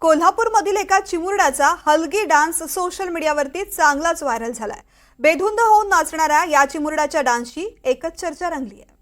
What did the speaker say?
कोल्हापूरमधील एका चिमुरड्याचा हलगी डान्स सोशल मीडियावरती चांगलाच व्हायरल झालाय. बेधुंद होऊन नाचणाऱ्या या चिमुरड्याच्या डान्सची एकच चर्चा रंगली आहे